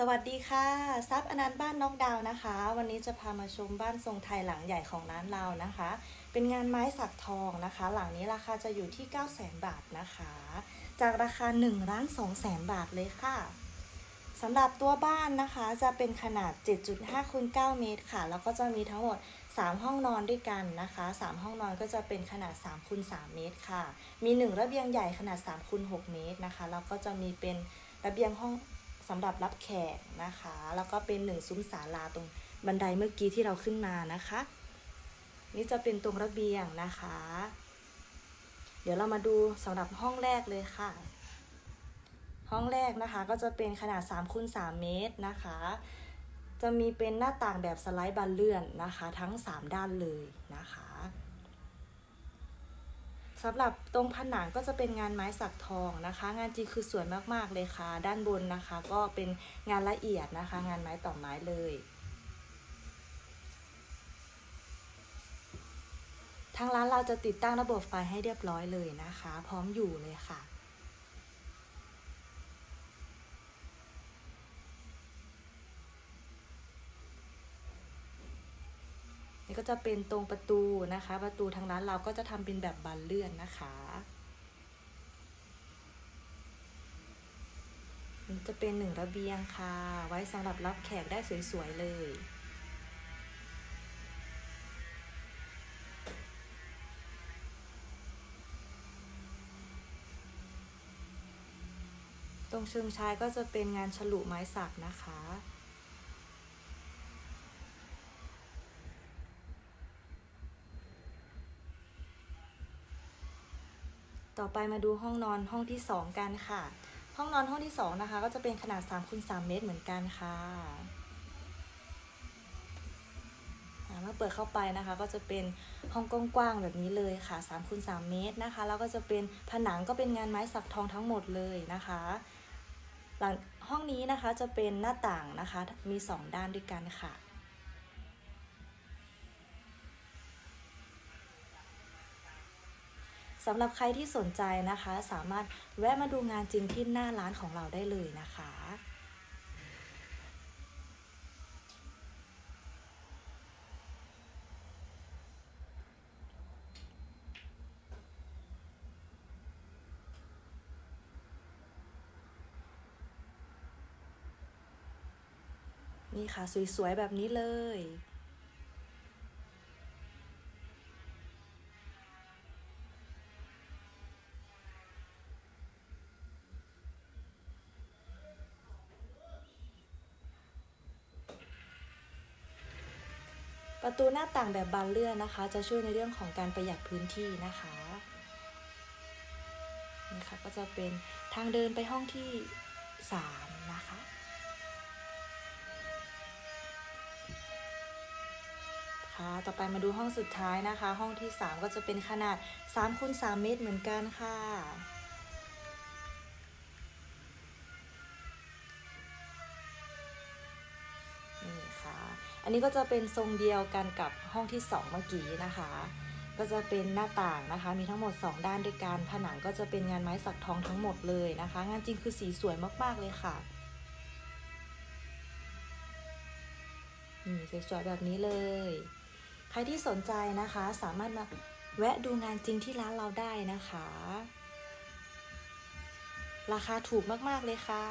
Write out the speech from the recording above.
สวัสดีค่ะซับอนันต์บ้านนอกดาวน์นะคะ วันนี้จะพามาชมบ้านทรงไทยหลังใหญ่ของร้านเรานะคะ เป็นงานไม้สักทองนะคะ หลังนี้ราคาจะอยู่ที่ 9 0 0 0 0 0 บาทนะคะ จากราคา1ล้าน2แสนบาทเลยค่ะสำหรับตัวบ้านนะคะจะเป็นขนาด 7.5คูณ9เมตรค่ะ แล้วก็จะมีทั้งหมด 3 ห้องนอนด้วยกันนะคะ 3 ห้องนอนก็จะเป็นขนาด3คูณ3เมตรค่ะ มี 1 ระเบียงใหญ่ขนาด3คูณ6เมตรนะคะ แล้วก็จะมีเป็นระเบียงห้อง สำหรับรับแขกนะคะ แล้วก็เป็นหนึ่งซุ้มศาลาตรงบันไดเมื่อกี้ที่เราขึ้นมานะคะ นี่จะเป็นตรงระเบียงนะคะ เดี๋ยวเรามาดูสำหรับห้องแรกเลยค่ะ ห้องแรกนะคะก็จะเป็นขนาด3คูณ3เมตรนะคะ จะมีเป็นหน้าต่างแบบสไลด์บานเลื่อนนะคะ ทั้ง 3 ด้านเลยนะคะ สำหรับตรงผนังก็จะเป็นงานไม้สักทองนะคะ งานจริงคือสวยมากๆเลยค่ะ ด้านบนนะคะ ก็เป็นงานละเอียดนะคะ งานไม้ต่อไม้เลย ทางร้านเราจะติดตั้งระบบไฟให้เรียบร้อยเลยนะคะ พร้อมอยู่เลยค่ะ ก็จะเป็นตรงประตูนะคะ ประตูทางร้านเราก็จะทำเป็นแบบบานเลื่อนนะคะนี่จะเป็นหนึ่งระเบียงค่ะ ไว้สำหรับรับแขกได้สวยๆเลยตรงเชิงชายก็จะเป็นงานฉลุไม้สักนะคะ ต่อไปมาดูห้องนอนห้องที่ 2 กันค่ะ ห้องนอนห้องที่ 2 นะคะ ก็จะเป็นขนาด3คูณ3เมตรเหมือนกันค่ะเมื่อเปิดเข้าไปนะคะ ก็จะเป็นห้องกว้างๆแบบนี้เลยค่ะ3คูณ3เมตรนะคะ แล้วก็จะเป็นผนังก็เป็นงานไม้สักทองทั้งหมดเลยนะคะ หลังห้องนี้นะคะจะเป็นหน้าต่างนะคะ มี 2 ด้านด้วยกันค่ะ สำหรับใครที่สนใจนะคะ สามารถแวะมาดูงานจริงที่หน้าร้านของเราได้เลยนะคะนี่ค่ะ สวย ๆ แบบนี้เลย ประตูหน้าต่างแบบบานเลื่อนนะคะ จะช่วยในเรื่องของการประหยัดพื้นที่นะคะนี่ค่ะก็จะเป็นทางเดินไปห้องที่ 3 นะคะ ค่ะ ต่อไปมาดูห้องสุดท้ายนะคะ ห้องที่ 3 ก็จะเป็นขนาด3คูณ3เมตรเหมือนกันค่ะ นี่ค่ะ อันนี้ก็จะเป็นทรงเดียวกันกับห้องที่ 2 เมื่อกี้นะคะ ก็จะเป็นหน้าต่างนะคะ มีทั้งหมด 2 ด้านด้วยกัน ผนังก็จะเป็นงานไม้สักทองทั้งหมดเลยนะคะ งานจริงคือสีสวยมากๆเลยค่ะ นี่สวยๆแบบนี้เลย ใครที่สนใจนะคะสามารถมาแวะดูงานจริงที่ร้านเราได้นะคะ ราคาถูกมาก ๆ เลยค่ะ